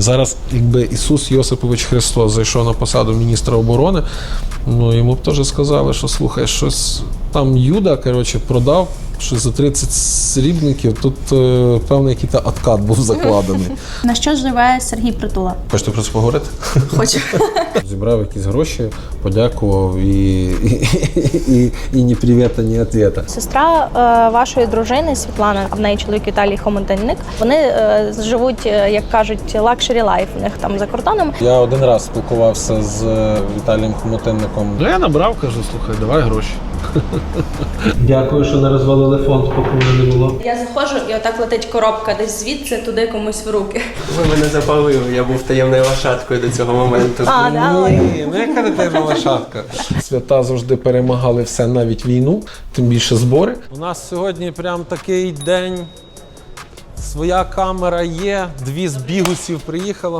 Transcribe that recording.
Зараз, якби Ісус Йосипович Христос зайшов на посаду міністра оборони, ну йому б теж сказали, що слухай, щось там Юда коротше, продав щось за 30 срібників. Тут е, певний якийсь откат був закладений. На що живе Сергій Притула? Хочете про це поговорити? Хочу. Зібрав якісь гроші, подякував і, і, і, і ні привіта, ні ответа. Сестра е, вашої дружини Світлана, а в неї чоловік Віталій Хомутинник. Вони е, живуть, е, як кажуть, лакшері лайф у них там за кордоном. Я один раз спілкувався з Віталієм Хомутинником. Ну я набрав, кажу, слухай, давай гроші. Дякую, що не розвалили фонд, поки мене не було. Я заходжу і отак летить коробка десь звідси туди комусь в руки. Ви мене запалили, я був таємною лошадкою до цього моменту. А, да. Ні, ну яка дитина лошадка. Свята завжди перемагали все, навіть війну, тим більше збори. У нас сьогодні прям такий день. Своя камера є, дві з бігусів приїхало.